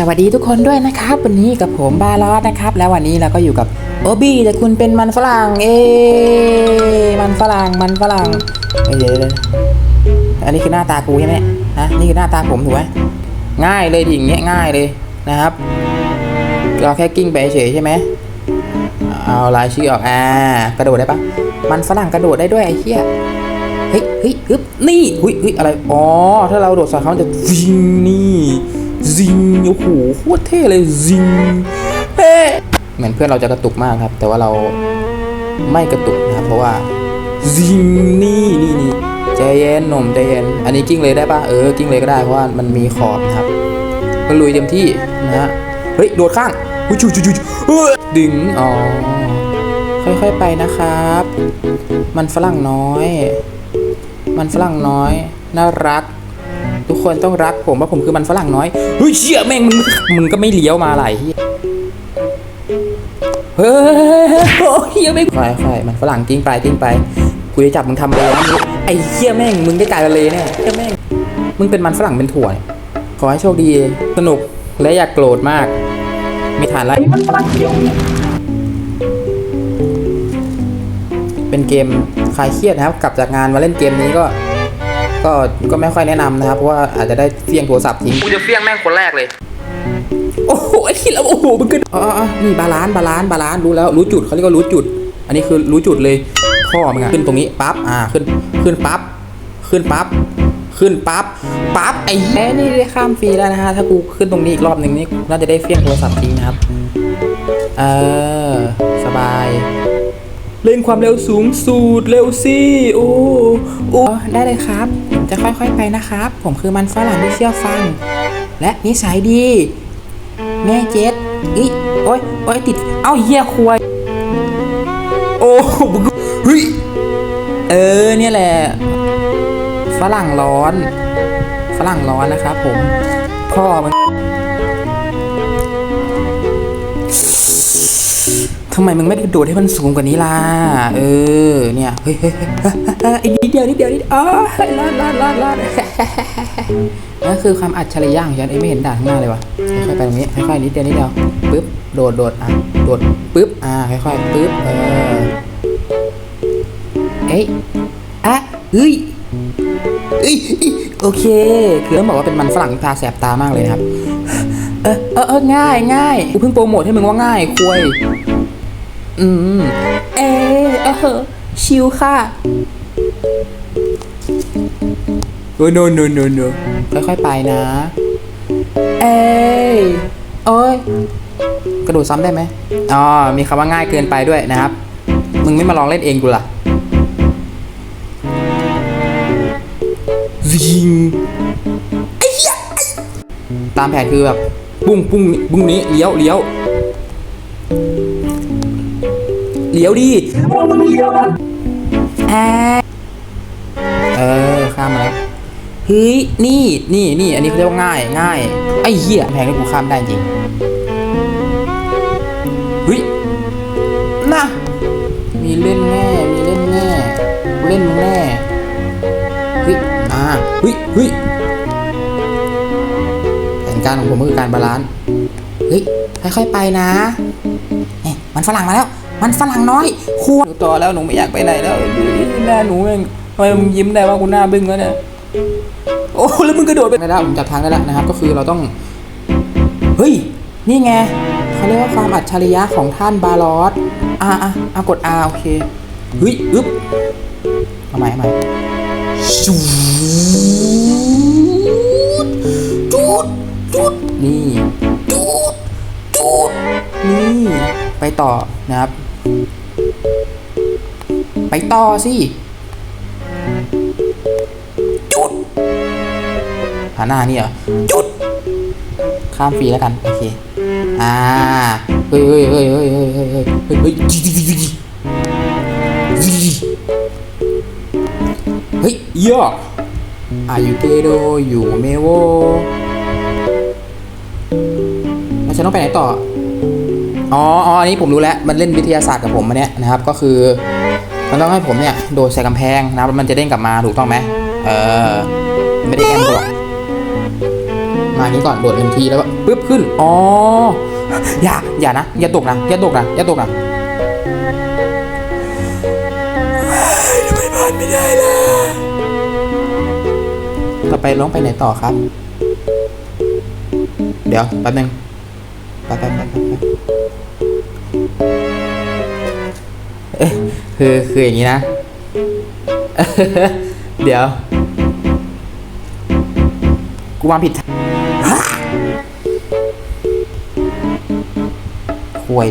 สวัสดีทุกคนด้วยนะครับ วันนี้กับผมบาลอสนะครับ แล้ววันนี้เราก็อยู่กับโอบี้แต่คุณเป็นมันฝรั่งเอมันฝรั่งมันฝรั่งเอ้ยเดี๋ยวเดี๋ยวอันนี้คือหน้าตากูใช่ไหมเนี่ยฮะนี่คือหน้าตาผมถูกไหมง่ายเลยดิอย่างเงี้ยง่ายเลยนะครับเราแค่กิ้งไปเฉยใช่ไหมเอาลายชื่อออกอ่ากระโดดได้ปะมันฝรั่งกระโดดได้ด้วยไอ้เหี้ยเฮ้ยเฮ้ยฮึบนี่เฮ้ยเฮ้ยอะไรอ๋อถ้าเราโดดใส่เขาจะซิงนี่ ซิงโอ้โหโคตรเท่เลยซิงเฮ้เหมือนเพื่อนเราจะกระตุกมากครับ แต่ว่าเราไม่กระตุกนะครับ เพราะว่าซิงนี่นี่นี่ใจเย็นหนุ่มใจเย็นอันนี้กิ้งเลยได้ปะเออกิ้งเลยก็ได้เพราะว่ามันมีขอบนะครับก็ลุยเต็มที่นะฮะเฮ้ยโดดข้างอุ้ยจุยจุยจุดึงอ๋อค่อยๆไปนะครับ มันฝรั่งน้อย มันฝรั่งน้อย น่ารัก ทุกคนต้องรักผมว่าผมคือมันฝรั่งน้อยเฮ้ยเชี่ยแม่งมึงมึงก็ไม่เลี้ยวมาไหลเหี้ยเฮ้ยโอ้ยเหี้ยไม่ค่อยค่อยมันฝรั่งทิ้งไปทิ้งไปกูจะจับมึงทำเลยนะไอ้เหี้ยแม่งมึงได้กลายเป็นเลยแน่เหี้ยแม่งมึงเป็นมันฝรั่งเป็นถั่วขอให้โชคดีสนุกและอย่ากโกรธมาก ไมีฐานไรเป็นเกมคลายเครียดนะครับ กลับจากงานมาเล่นเกมนี้ก็ ก็ก็ไม่ค่อยแนะนำนะครับเพราะว่าอาจจะได้เฟี้ยงโทรศัพท์ทิ้งกูจะเฟี้ยงแม่งคนแรกเลย โอ้โหไอ้ที่แล้วโอ้โหมันก็อ๋ออ๋อนี่บาลานซ์บาลานซ์บาลานซ์รู้แล้วรู้จุดเขาเรียกว่ารู้จุด อันนี้คือรู้จุดเลยข้อมึงอะขึ้นตรงนี้ปั๊บอ่าขึ้นขึ้นปั๊บขึ้นปั๊บขึ้นปั๊บปั๊บไอ้แม่นี่ได้ข้ามฟรีแล้วนะฮะถ้ากูขึ้นตรงนี้อีกรอบหนึ่งนี่น่าจะได้เฟี้ยงโทรศัพท์ทิ้งนะครับเออสบาย เล่นความเร็วสูงสุดเร็วสิโอ้โอ้ได้เลยครับ จะค่อยๆไปนะครับ ผมคือมันฝรั่งที่เชื่อฟัง และนิสัยดี แม่เจ็ดอีโอ้ยโอ้ยติด เอ้าเหี้ยควายโอ้เฮ้ยเออเนี่ยแหละ ฝรั่งร้อน ฝรั่งร้อนนะครับผม พ่อมันำไมมึงไม่ได้กระโดดให้มันสูงกว่านี้ล่ะ เออ เนี่ย เฮ้ยเฮ้ยเฮ้ยเฮ้ยอีกนิดเดียวนิดเดียวนิดอ๋อรอดรอดรอดรอดนั่นคือความอัจฉริยะของฉันเอ้ยไม่เห็นด่านข้างหน้าเลยวะค่อยๆไปตรงนี้ ค่อยๆนิดเดียวนิดเดียว ปึ๊บ โดดโดดอะ โดด ปึ๊บ อ่า ค่อยๆ ปึ๊บ เออ เอ้ยอะเฮ้ยเอ้ยเอ้ยโอเค คือต้องบอกว่าเป็นมันฝรั่งที่ตาแสบตามากเลยนะครับเออเออเออง่ายง่ายกูเพิ่งโปรโมทให้มึงว่าง่ายควย อืม เออเออชิวค่ะโอ้ no no no no ค่อยๆไปนะ เอ้ยโอ้ย กระโดดซ้ำได้ไหมอ๋อ มีคำว่าง่ายเกินไปด้วยนะครับ มึงไม่มาลองเล่นเองกูล่ะยิงไอ้เหี้ยตามแผนคือแบบ ปุ้งปุ้งปุ้งนี้ เลี้ยวเลี้ยว เลี้ยวดิแอะเออข้ามมาแล้วเฮ้ยนี่นี่นี่อันนี้เขาเรียกว่าง่ายง่ายไอ้เหี้ยแพงที่กูข้ามได้จริงเฮ้ยน่ะมีเล่นแน่มีเล่นแน่กูเล่นมึงแน่เฮ้ยอ่าเฮ้ยเฮ้ยแผนการของผมคือการบาลานซ์เฮ้ยค่อยๆไปนะเอ๊ะมันฝรั่งมาแล้ว มันฝรั่งน้อยควรหนูต่อแล้วหนูไม่อยากไปไหนแล้วหน้าหนูเองทำไมมึงยิ้มได้ว่ากูหน้าบึ้งแล้วเนี่ยโอ้แล้วมึงกระโดดไปได้แล้วผมจับทางได้แล้วนะครับ ก็คือเราต้องเฮ้ยนี่ไงเขาเรียกว่าความอัจฉริยะของท่านบาลอสอ่าอะอะกด R โอเคเฮ้ยอึ๊บเอาใหม่เอาใหม่จูดจูดจูดนี่จูดจูดนี่ไปต่อนะครับ ไปต่อสิจุดหาหน้านี่เหรอจุด ข้ามฟรีแล้วกัน โอเค อ่า เฮ้ยเฮ้ยเฮ้ยเฮ้ยเฮ้ยเฮ้ยเฮ้ยเฮ้ยเฮ้ยยออายุเกโดอยู่เมโวแล้วฉันต้องไปไหนต่อ อ๋ออ๋ออันนี้ผมรู้แล้ว มันเล่นวิทยาศาสตร์กับผมมาเนี้ยนะครับ ก็คือ มันต้องให้ผมเนี่ยโดดใส่กำแพงนะครับมันจะเด้งกลับมาถูกต้องไหมเออไม่ได้แอมกูหรอกมานี้ก่อนโดดหนึ่งทีแล้วก็ปึ๊บขึ้น อ๋อ อย่า อย่านะ อย่าตกนะ อย่าตกนะ อย่าตกนะทำไมผ่านไม่ได้ล่ะต่อไปร้องไปไหนต่อครับ เดี๋ยวแป๊บนึงแป๊บแป๊บแป๊บ คือคืออย่างนี้นะ เดี๋ยว กูวางผิดทางฮะควย